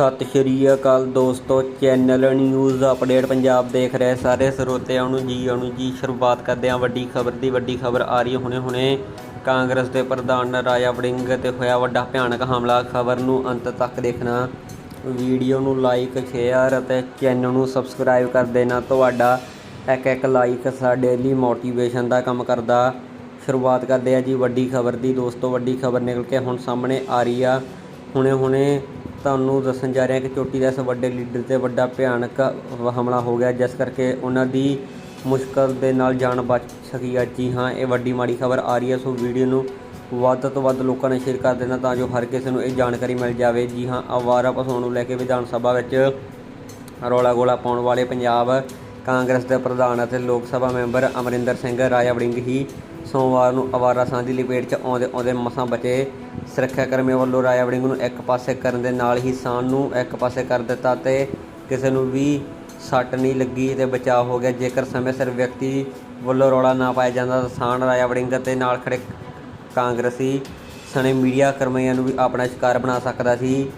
ਸਤਿ ਸ਼੍ਰੀ ਅਕਾਲ ਦੋਸਤੋ, channel news update Punjab ਦੇਖ ਰਹੇ ਸਾਰੇ ਸਰੋਤਿਆਂ ਨੂੰ ਜੀ ਆਇਆਂ ਜੀ, ਸ਼ੁਰੂਆਤ ਕਰਦੇ ਹਾਂ। ਵੱਡੀ ਖਬਰ ਦੀ ਵੱਡੀ ਖਬਰ ਆ ਰਹੀ ਹੁਣੇ ਹੁਣੇ। ਕਾਂਗਰਸ ਦੇ ਪ੍ਰਧਾਨ ਰਾਜਾ ਵੜਿੰਗ ਤੇ ਹੋਇਆ ਵੱਡਾ ਭਿਆਨਕ ਹਮਲਾ। ਖਬਰ ਨੂੰ ਅੰਤ ਤੱਕ ਦੇਖਣਾ। ਵੀਡੀਓ ਨੂੰ ਲਾਈਕ ਸ਼ੇਅਰ ਅਤੇ ਚੈਨਲ ਨੂੰ ਸਬਸਕ੍ਰਾਈਬ ਕਰ ਦੇਣਾ। ਤੁਹਾਡਾ ਇੱਕ ਇੱਕ ਲਾਈਕ ਸਾਡੇ ਲਈ ਮੋਟੀਵੇਸ਼ਨ ਦਾ ਕੰਮ ਕਰਦਾ। ਸ਼ੁਰੂਆਤ ਕਰਦੇ ਆ ਜੀ ਵੱਡੀ ਖਬਰ ਦੀ। ਦੋਸਤੋ, ਵੱਡੀ ਖਬਰ ਨਿਕਲ ਕੇ ਹੁਣ ਸਾਹਮਣੇ ਆ ਰਹੀ ਆ। ਹੁਣੇ ਹੁਣੇ ਤੁਹਾਨੂੰ ਦੱਸਣ ਜਾ ਰਿਹਾ ਕਿ ਚੋਟੀ ਦਾ ਇਸ ਵੱਡੇ ਲੀਡਰ ਤੇ ਵੱਡਾ ਭਿਆਨਕ ਹਮਲਾ ਹੋ ਗਿਆ, ਜਿਸ ਕਰਕੇ ਉਹਨਾਂ ਦੀ ਮੁਸ਼ਕਲ ਦੇ ਨਾਲ ਜਾਨ ਬਚ ਸਕੀ ਹੈ ਜੀ ਹਾਂ, ਇਹ ਵੱਡੀ ਮਾੜੀ ਖਬਰ ਆ ਰਹੀ ਹੈ, ਸੋ ਵੀਡੀਓ ਨੂੰ ਵੱਧ ਤੋਂ ਵੱਧ ਲੋਕਾਂ ਨੇ ਸ਼ੇਅਰ ਕਰ ਦੇਣਾ ਤਾਂ ਜੋ ਹਰ ਕਿਸੇ ਨੂੰ ਇਹ ਜਾਣਕਾਰੀ ਮਿਲ ਜਾਵੇ। ਜੀ ਹਾਂ, ਆਵਾਰਾ ਪਸ਼ੂਆਂ ਨੂੰ ਲੈ ਕੇ ਵਿਧਾਨ ਸਭਾ ਵਿੱਚ ਰੌਲਾ ਗੋਲਾ ਪਾਉਣ ਵਾਲੇ ਪੰਜਾਬ ਕਾਂਗਰਸ ਦੇ ਪ੍ਰਧਾਨ ਅਤੇ ਲੋਕ ਸਭਾ ਮੈਂਬਰ ਅਮਰਿੰਦਰ ਸਿੰਘ ਰਾਜਾ ਵੜਿੰਗ ਹੀ ਸੋਮਵਾਰ ਨੂੰ ਅਵਾਰਾ ਸਾਂ ਦੀ ਲਪੇਟ 'ਚ ਆਉਂਦੇ ਆਉਂਦੇ ਮਸਾਂ ਬਚੇ। ਸੁਰੱਖਿਆ ਕਰਮੀਆਂ ਵੱਲੋਂ ਰਾਜਾ ਵੜਿੰਗ ਨੂੰ ਇੱਕ ਪਾਸੇ ਕਰਨ ਦੇ ਨਾਲ ਹੀ ਸਾਹ ਨੂੰ ਇੱਕ ਪਾਸੇ ਕਰ ਦਿੱਤਾ ਤੇ ਕਿਸੇ ਨੂੰ ਵੀ ਸੱਟ ਨਹੀਂ ਲੱਗੀ ਤੇ ਬਚਾਅ ਹੋ ਗਿਆ। ਜੇਕਰ ਸਮੇਂ ਸਿਰ ਵਿਅਕਤੀ ਵੱਲੋਂ ਰੌਲਾ ਨਾ ਪਾਇਆ ਜਾਂਦਾ ਤਾਂ ਸਾਨ ਰਾਜਾ ਵੜਿੰਗ ਤੇ ਨਾਲ ਖੜੇ ਕਾਂਗਰਸੀ ਸਣੇ ਮੀਡੀਆ ਕਰਮੀਆਂ ਨੂੰ ਵੀ ਆਪਣਾ ਸ਼ਿਕਾਰ ਬਣਾ ਸਕਦਾ ਸੀ।